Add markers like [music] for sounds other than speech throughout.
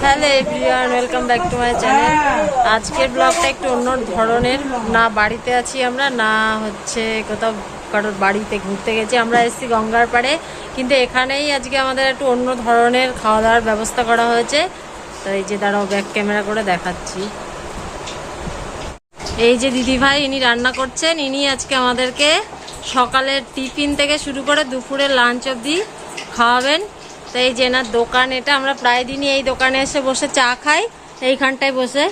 Hello everyone, welcome back to my channel. আজকের ব্লগটা একটু অন্য ধরনের। না বাড়িতে আছি আমরা, না হচ্ছে কোথাও কারোর বাড়িতে ঘুরতে গেছি। আমরা এসেছি গঙ্গার পাড়ে, কিন্তু এখানেই আজকে আমাদের একটু অন্য ধরনের খাওয়া দাওয়ার ব্যবস্থা করা হয়েছে। তো এই যে দাঁড়াও ব্যাক ক্যামেরা করে দেখাচ্ছি। এই যে দিদিভাই ইনি রান্না করছেন। ইনি আজকে আমাদেরকে সকালের টিফিন থেকে শুরু করে দুপুরে লাঞ্চ অবধি খাওয়াবেন। তো এই যে এনার দোকান এটা, আমরা প্রায় দিনই এই দোকানে এসে বসে চা খাই, এইখানটায় বসে।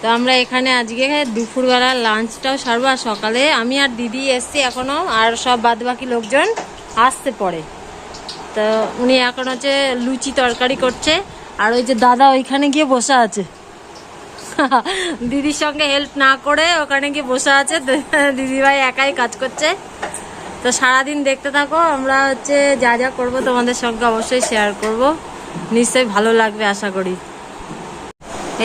তো আমরা এখানে আজকে দুপুরবেলার লাঞ্চটাও সারবো, আর সকালে আমি আর দিদি এসছি এখনও আর সব বাদবাকি লোকজন আসতে পরে তো উনি এখন হচ্ছে লুচি তরকারি করছে, আর ওই যে দাদা ওইখানে গিয়ে বসে আছে। [laughs] দিদির সঙ্গে হেল্প না করে ওখানে গিয়ে বসে আছে, [laughs] দিদিভাই একাই কাজ করছে। তো সারাদিন দেখতে থাকো, আমরা হচ্ছে যা যা করব তোমাদের সঙ্গে অবশ্যই শেয়ার করব। নিশ্চয়ই ভালো লাগবে, আশা করি।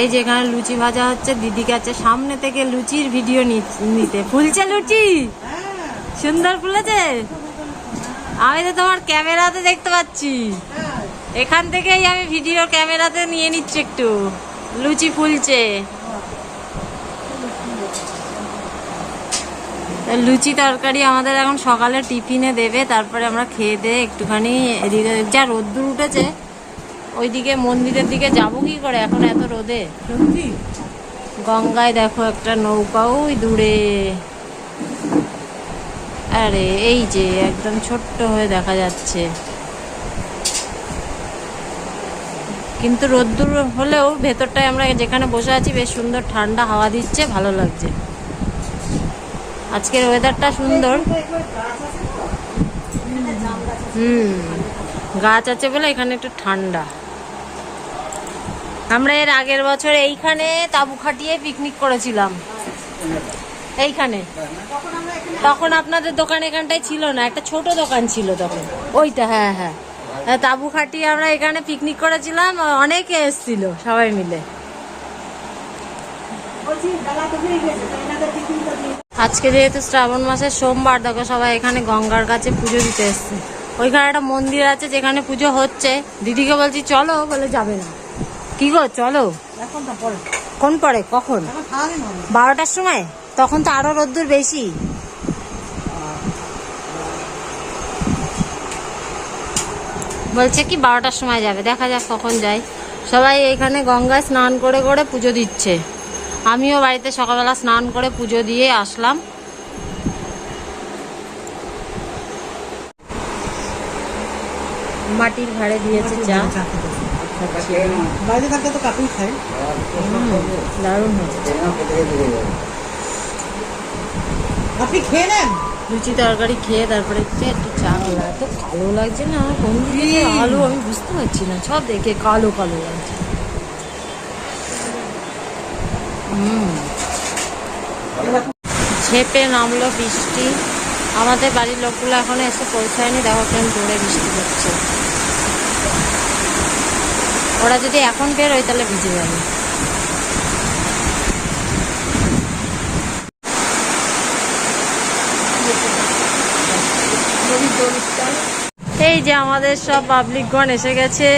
এই যে এখানে লুচি ভাজা হচ্ছে, দিদি কাছে সামনে থেকে লুচির ভিডিও নিতে। ফুলছে লুচি? সুন্দর ফুলেছে? আমি তো তোমার ক্যামেরাতে দেখতে পাচ্ছি। এখান থেকেই আমি ভিডিও ক্যামেরাতে নিয়ে নিচ্ছি একটু। লুচি ফুলছে। লুচি তরকারি আমাদের এখন সকালে টিফিনে দেবে তারপরে আমরা খেয়ে দিয়ে একটুখানি এদিকে যা রোদ্দুর উঠেছে ওইদিকে মন্দিরের দিকে যাব কি করে? এখন এত রোদে। গঙ্গায় দেখো একটা নৌকা ওই দূরে। আরে এই যে একদম ছোট্ট হয়ে দেখা যাচ্ছে। কিন্তু রোদ্দুর হলেও ভেতরটায় আমরা যেখানে বসে আছি বেশ সুন্দর ঠান্ডা হাওয়া দিচ্ছে ভালো লাগছে। আজকের ওয়েদারটা সুন্দর। হুম গাছ আছে বলে এখানে একটু ঠান্ডা। আমরা এর আগের বছর এইখানে তাবু খাটিয়ে পিকনিক করেছিলাম। এইখানে। তখন আপনাদের দোকান এখানটায় ছিল না একটা ছোট দোকান ছিল তখন। ওইটা হ্যাঁ হ্যাঁ। হ্যাঁ, তাবু খাটিয়ে আমরা এখানে পিকনিক করেছিলাম অনেকে এসছিল সবাই মিলে। আজকে যেহেতু শ্রাবণ মাসের সোমবার দেখো সবাই এখানে গঙ্গার কাছে পুজো দিতে এসছে। ওইখানে একটা মন্দির আছে যেখানে পুজো হচ্ছে। দিদিকে বলছি চলো বলে যাবে না। কি গো চলো? কোন পরে? কখন? বারোটার সময়? তখন তো আরও রোদ্দুর বেশি। বলছে কি বারোটার সময় যাবে। দেখা যাক কখন যায়। সবাই এখানে গঙ্গায় স্নান করে করে পুজো দিচ্ছে। আমিও বাড়িতে সকালবেলা স্নান করে পুজো দিয়ে আসলাম। মাটির ঘাড়ে দিয়েছে চা। বাইরে থাকলে তো কাকুই খায়। দারুণ হচ্ছে আপনি খেয়ে নেন? লুচি তরকারি খেয়ে তারপরে একটু চা খেলাম। এত কালো লাগছে না কোন দিকে আমি বুঝতে পারছি না। সব দেখে কালো কালো লাগছে হুম ঝেপে নামলো বৃষ্টি। আমাদের বাড়ির লোকগুলো এখনও এসে পৌঁছায়নি, দেখো কেন জোরে বৃষ্টি হচ্ছে। ওরা যদি এখন বেরোয় তাহলে ভিজে যাবে। এই যে আমাদের সব পাবলিকগণ এসে গেছে।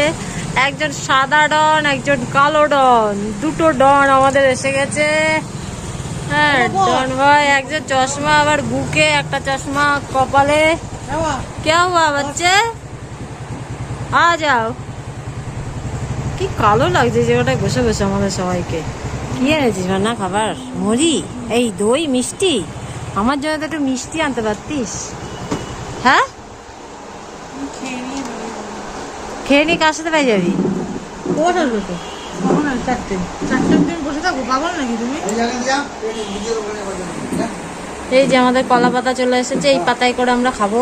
একজন সাদা ডন একজন কালো ডন। দুটো ডন আমাদের এসে গেছে। হ্যাঁ ডন ভাই একজন চশমা আবার বুকে একটা চশমা কপালে। বাবা। কে বাচ্চে? আ যাও। কি কালো লাগছে জায়গাটায় বসে বসে আমাদের সবাইকে। কি এনেছিস না খাবার? মুড়ি? এই দই মিষ্টি? আমার জন্য তো একটু মিষ্টি আনতে পারতিস। হ্যাঁ? খেয়ে নি কার সাথে পাই যাবি? কোচ আসবে তো কখন আসবে? চারটে? চারটে অব্দি বসে থাকব পাগল নাকি তুমি? এই যে আমাদের কলা পাতা চলে এসেছে এই পাতায় করে আমরা খাব।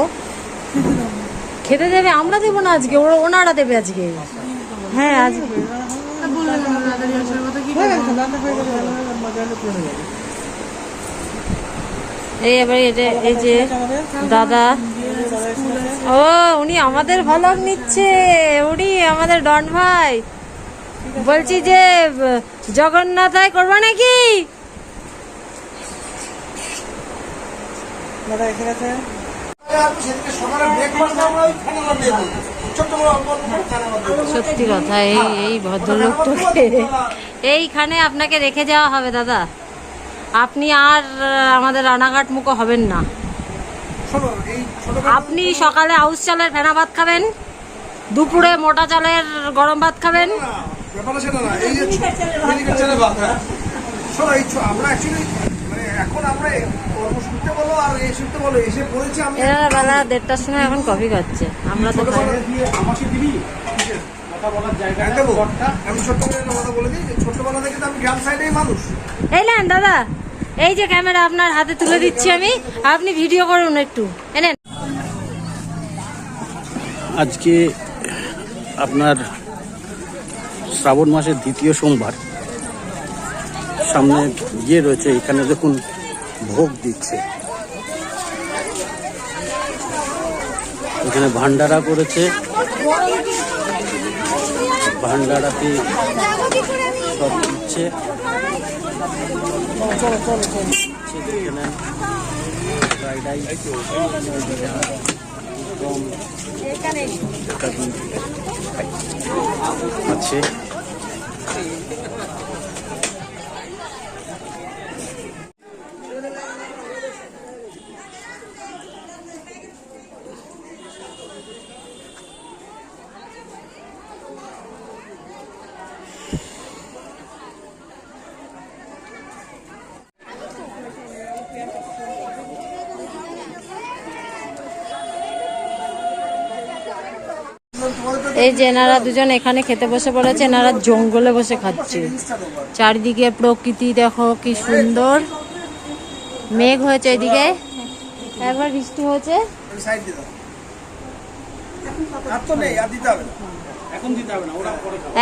খেতে দেবে আমরা দেবো না আজকে ওরা ওনারা দেবে আজকে। হ্যাঁ আজকে বললেন না তাড়াতাড়ি আসার কথা কি হয়ে গেছে রান্না হয়ে গেছে মজা হলে চলে যাবে এই এবার এটা এই যে দাদা। ও উনি আমাদের ভলগ নিচ্ছে। উনি আমাদের ডন ভাই। বলছি যে জগন্নাথায় করবা নাকি। সত্যি কথা এই এই ভদ্রলোকটাকে এইখানে আপনাকে রেখে যাওয়া হবে দাদা। আপনি আর আমাদের রানাঘাট মুখো হবেন না। আপনি সকালে আউশ চালের ফেনা ভাত খাবেন দুপুরে মোটা চালের গরম ভাত খাবেন। হ্যাঁ। মানে এরা বেলা দেড়টার সময় এখন কফি খাচ্ছে। আমরা তো আমাকে দিবি? কথা বলার জায়গা হ্যাঁ, দেবো আমি ছোট্ট কথা বলে দিই যে থেকে তো আমি গ্রাম সাইডেই মানুষ। এই নেন দাদা এই যে ক্যামেরা আপনার হাতে তুলে দিচ্ছি আমি আপনি ভিডিও করুন একটু। এনেন আজকে আপনার শ্রাবণ মাসের দ্বিতীয় সোমবার। সামনে ইয়ে রয়েছে এখানে দেখুন ভোগ দিচ্ছে। এখানে ভান্ডারা করেছে। ভান্ডারাতে সব দিচ্ছে। ফ্রাইড আছে এই যে এনারা দুজন এখানে খেতে বসে পড়েছে, এনারা জঙ্গলে বসে খাচ্ছে। চারিদিকে প্রকৃতি দেখো কি সুন্দর। মেঘ হয়েছে এদিকে। একবার বৃষ্টি হয়েছে।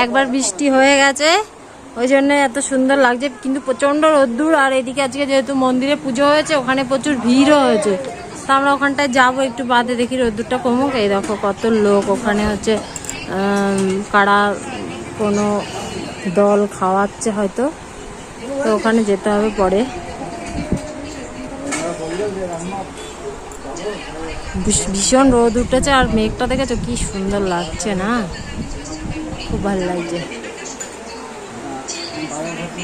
একবার বৃষ্টি হয়ে গেছে। ওই জন্য এত সুন্দর লাগছে, কিন্তু প্রচণ্ড রোদ্দুর। আর এদিকে আজকে যেহেতু মন্দিরে পুজো হয়েছে, ওখানে প্রচুর ভিড়ও হয়েছে। তা আমরা ওখানটায় যাব, একটু বাদে দেখি রোদ্দুরটা কমুক। এই দেখো কত লোক ওখানে হচ্ছে কারা কোনো দল খাওয়াচ্ছে হয়তো, তো ওখানে যেতে হবে পরে। ভীষ- ভীষণ রোদ উঠেছে আর মেঘটা দেখেছ? কি সুন্দর লাগছে না? খুব ভালো লাগছে।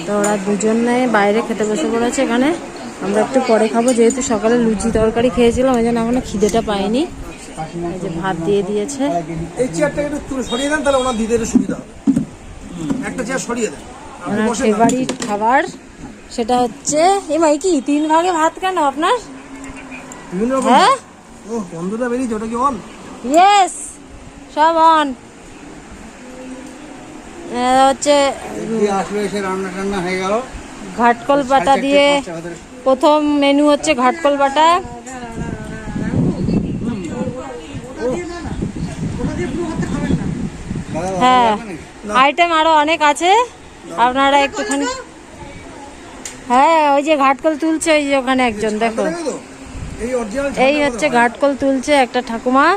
তো ওরা দুজনে বাইরে খেতে বসে পড়েছে এখানে। আমরা একটু পরে খাব, যেহেতু সকালে লুচি তরকারি খেয়েছিলাম, ওই জন্য এখনও খিদেটা পাইনি। এই যে ভাত দিয়ে দিয়েছে। এই চেয়ারটাকে একটু তুলে সরিয়ে দেন তাহলে ওনার সুবিধা হবে। একটা চেয়ার সরিয়ে দেন। ওনার ফেভারিট খাবার সেটা হচ্ছে এ ভাই কি তিন ভাগে ভাত কেন আপনার? হ্যাঁ? ও বন্ধুটা বেরিয়েছে ওটা কি অন ইয়েস সব অন হচ্ছে রান্না টান্না হয়ে গেল। ঘাটকল বাটা দিয়ে প্রথম মেনু হচ্ছে ঘাটকল বাটা। হ্যাঁ আইটেম আরও অনেক আছে। আপনারা একটুখানি হ্যাঁ ওই যে ঘাটকল তুলছে ওই যে ওখানে একজন দেখো। এই হচ্ছে ঘাটকল তুলছে একটা ঠাকুমা।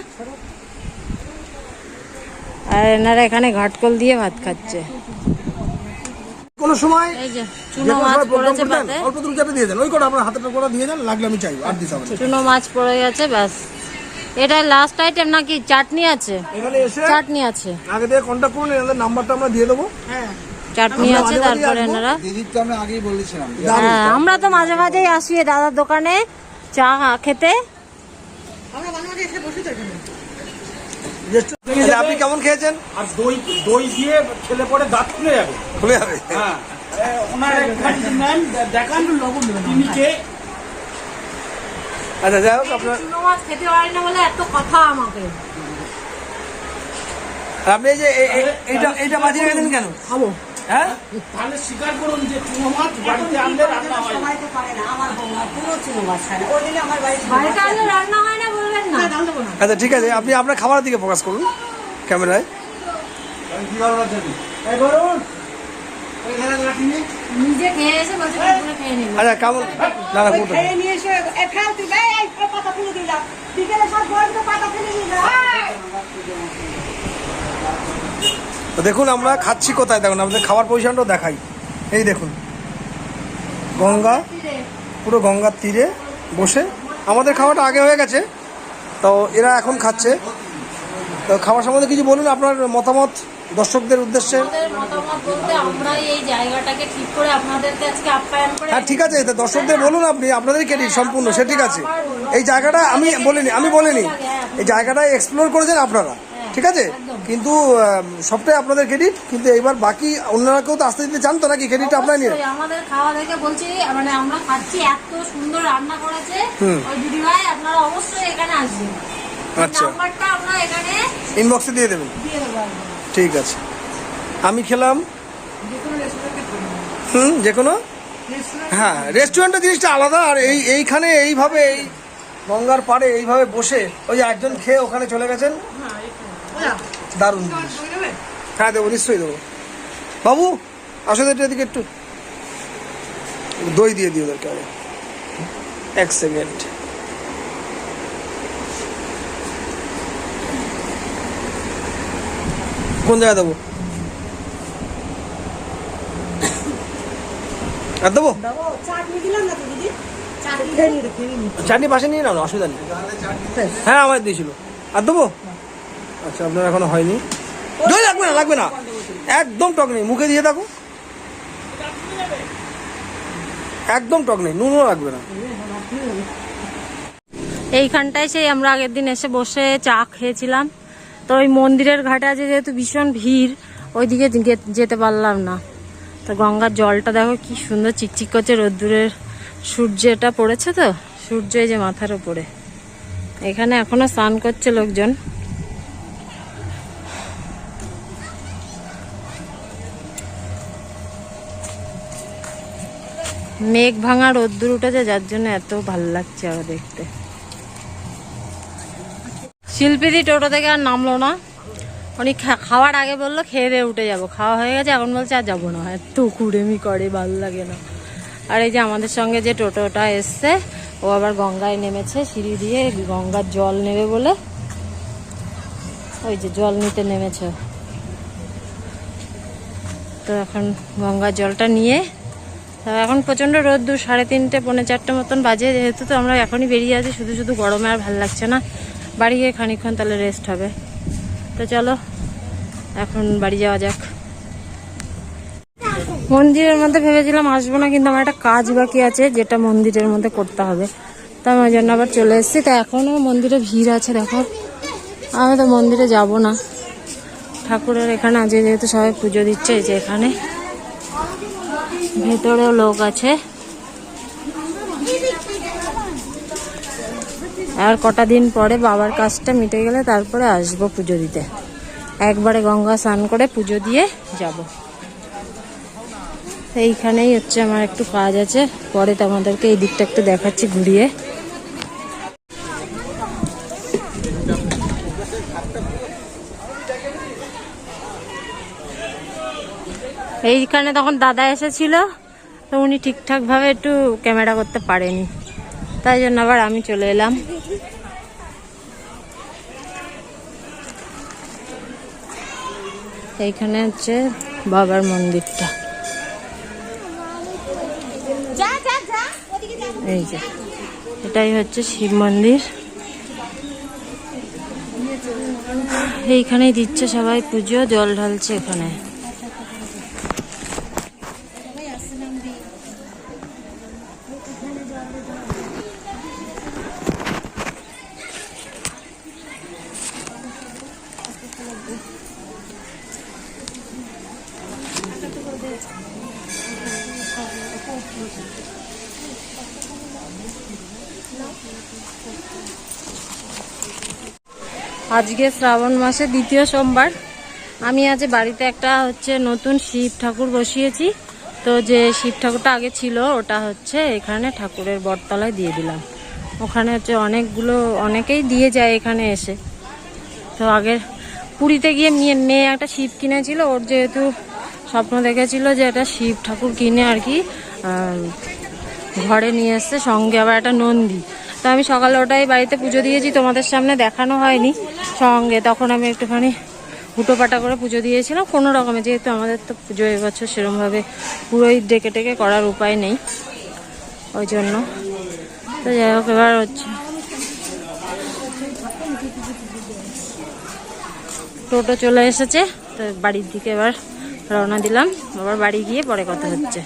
আর এনারা এখানে ঘাটকল দিয়ে ভাত খাচ্ছে। কোনো সময় এই যে যে চুনো মাছ পড়েছে অল্প দূর দিয়ে দেন। ওই কটা আপনার হাতের দিয়ে দেন লাগলে আমি আর দিতে হবে চুনো মাছ পড়ে গেছে ব্যাস। এটা লাস্ট আইটেম নাকি? চাটনি আছে। এখানে এসে চাটনি আছে। আগে থেকে কন্ট্যাক্ট করুন এনাদের নাম্বারটা আমরা দিয়ে দেবো। চাটনি আছে তারপরে এনারা। দিদির তো আমি আগেই বলেছিলাম। হ্যাঁ আমরা তো মাঝে মাঝেই আসি দাদার দোকানে। চা খেতে। আমরা মাঝে মাঝে এসে বসি এখানে। আচ্ছা, আপনি কেমন খেয়েছেন? আর দই দই দিয়ে খেলে পরে দাঁত খুলে যাবে। খুলে যাবে। হ্যাঁ। এ, ওনার দেখান লবণ তিনি কে? আচ্ছা যাই হোক আপনার চুনো মাছ খেতে পারি না বলে এত কথা আমাকে। আপনি যে এইটা এইটা বাজিয়ে রেখেছেন কেন? খাব। হ্যাঁ? তাহলে স্বীকার করুন যে চুনো মাছ বাড়িতে আনলে রান্না হয় সবাই তো পারে না আমার বৌমা পুরো চুনো মাছ খায় না। ওই দিনে আমার বাড়ি বাড়িতে আনলে রান্না হয় না বলবেন না। দাম দেবো না আচ্ছা ঠিক আছে আপনি আপনার খাবারের দিকে ফোকাস করুন ক্যামেরায়। নিল আচ্ছা কেমন না না ওই কোথায় খেয়ে নিয়ে এসে এ তুই এই, এই, এই পাতা ফেলে দিয়ে যা বিকেলে সব গরমে পাতা ফেলে দিয়ে যা। দেখুন আমরা খাচ্ছি কোথায়? দেখুন আমাদের খাবার পজিশনটাও দেখাই। এই দেখুন। গঙ্গা পুরো গঙ্গার তীরে বসে। আমাদের খাওয়াটা আগে হয়ে গেছে। তো এরা এখন খাচ্ছে। তো খাবার সম্বন্ধে কিছু বলুন আপনার মতামত? দর্শকদের উদ্দেশ্যে? হ্যাঁ ঠিক আছে তো দর্শকদের বলুন আপনি আপনাদের ক্রেডিট সম্পূর্ণ সে ঠিক আছে। এই জায়গাটা আমি বলিনি আমি বলিনি। এই জায়গাটা এক্সপ্লোর করেছেন আপনারা ঠিক আছে? কিন্তু সবটাই আপনাদের ক্রেডিট কিন্তু এবার বাকি অন্যরা কেউ তো আসতে দিতে চান তো নাকি ক্রেডিটটা আপনার নিয়ে? আমাদের খাওয়া দেখে বলছি মানে আমরা খাচ্ছি এত সুন্দর রান্না করেছে। হুম। ওই দিদি ভাই আপনারা অবশ্যই এখানে আসবেন। আচ্ছা। নাম্বারটা আমরা এখানে ইনবক্সে দিয়ে দেবেন। দিয়ে দেবো একদম। ঠিক আছে। আমি খেলাম। হুম, যে কোনো? হ্যাঁ রেস্টুরেন্টের জিনিসটা আলাদা, আর এই, এইখানে এইভাবে, এই গঙ্গার পাড়ে এইভাবে বসে, ওই যে একজন খেয়ে ওখানে চলে গেছেন? দারুণ হ্যাঁ দেবো, নিশ্চয়ই দেবো। বাবু, আসো তো একটু এদিকে একটু। দই দিয়ে দিও ওদেরকে এক সেকেন্ড। কোন জায়গায় দেবো? আর দেবো? চাটনি পাশে নিয়ে নাও অসুবিধা নেই। হ্যাঁ আমার দিয়েছিল। আর দেবো? আচ্ছা আপনার এখনও হয়নি। দই লাগবে না লাগবে না। একদম টক নেই, মুখে দিয়ে থাকো একদম টক নেই, নুনও লাগবে না। এইখানটায় সেই আমরা আগের দিন এসে বসে চা খেয়েছিলাম। তো ওই মন্দিরের ঘাটে আছে যেহেতু ভীষণ ভিড়, ওইদিকে যেতে পারলাম না। তো গঙ্গার জলটা দেখো কি সুন্দর চিকচিক করছে, রোদ্দুরের সূর্যটা পড়েছে তো, সূর্য যে মাথার উপরে। এখানে এখনও স্নান করছে লোকজন। মেঘ ভাঙা রোদ্দুর উঠেছে, যার জন্য এত ভালো লাগছে দেখতে। শিল্পীদি টোটো থেকে আর নামলো না। উনি খাওয়ার আগে বলল, খেয়ে দিয়ে উঠে যাব। খাওয়া হয়ে গেছে, এখন বলছে আর যাব না। এত কুড়েমি করে, ভালো লাগে না। আর এই যে আমাদের সঙ্গে যে টোটোটা এসছে, ও আবার গঙ্গায় নেমেছে, সিঁড়ি দিয়ে গঙ্গার জল নেবে বলে। ওই যে জল নিতে নেমেছে। তো এখন গঙ্গার জলটা নিয়ে এখন প্রচণ্ড রোদ্দুর, সাড়ে তিনটে, পৌনে চারটে মতন বাজে। যেহেতু তো আমরা এখনই বেরিয়ে আছি, শুধু শুধু গরমে আর ভালো লাগছে না। বাড়ি গিয়ে খানিকক্ষণ তাহলে রেস্ট হবে। তো চলো, এখন বাড়ি যাওয়া যাক। মন্দিরের মধ্যে ভেবেছিলাম আসব না, কিন্তু আমার একটা কাজ বাকি আছে, যেটা মন্দিরের মধ্যে করতে হবে। তো আমি ওই জন্য আবার চলে এসেছি। তো এখনও মন্দিরে ভিড় আছে, দেখো। আমি তো মন্দিরে যাব না। ঠাকুরের এখানে আজকে যেহেতু সবাই পুজো দিচ্ছে যে এখানে। ভেতরেও লোক আছে। আর কটা দিন পরে বাবার কাজটা মিটে গেলে তারপরে আসব পুজো দিতে। একবারে গঙ্গা স্নান করে পুজো দিয়ে যাব। এইখানেই হচ্ছে আমার একটু কাজ আছে। পরে তোমাদেরকে এই দিকটা একটু দেখাচ্ছি ঘুরিয়ে। এইখানে তখন দাদা এসেছিল, তো উনি ঠিকঠাক ভাবে একটু ক্যামেরা করতে পারেনি। তাই জন্য আবার আমি চলে এলাম। এইখানে হচ্ছে বাবার মন্দিরটা। এই যে এটাই হচ্ছে শিব মন্দির। এইখানেই দিচ্ছে সবাই পুজো জল ঢালছে এখানে। আজকে শ্রাবণ মাসে দ্বিতীয় সোমবার। আমি আজ বাড়িতে একটা হচ্ছে নতুন শিব ঠাকুর বসিয়েছি। তো যে শিব ঠাকুরটা আগে ছিল, ওটা হচ্ছে এখানে ঠাকুরের বটতলায় দিয়ে দিলাম। ওখানে হচ্ছে অনেকগুলো, অনেকেই দিয়ে যায় এখানে এসে। তো আগে পুরীতে গিয়ে মেয়ে মেয়ে একটা শিব কিনেছিল, ওর যেহেতু স্বপ্ন দেখেছিল যে একটা শিব ঠাকুর কিনে আর কি ঘরে নিয়ে এসছে, সঙ্গে আবার একটা নন্দী। তো আমি সকালে ওটাই বাড়িতে পুজো দিয়েছি, তোমাদের সামনে দেখানো হয়নি। সঙ্গে তখন আমি একটুখানি হুটোপাটা করে পুজো দিয়েছিলাম। কোনো রকমে যেহেতু আমাদের তো পুজো এবছর সেরমভাবে পুরোই ডেকে টেকে করার উপায় নেই। ওই জন্য। তো যাই হোক, এবার হচ্ছে টোটো চলে এসেছে। তো বাড়ির দিকে এবার রওনা দিলাম। আবার বাড়ি গিয়ে পরে কথা হচ্ছে।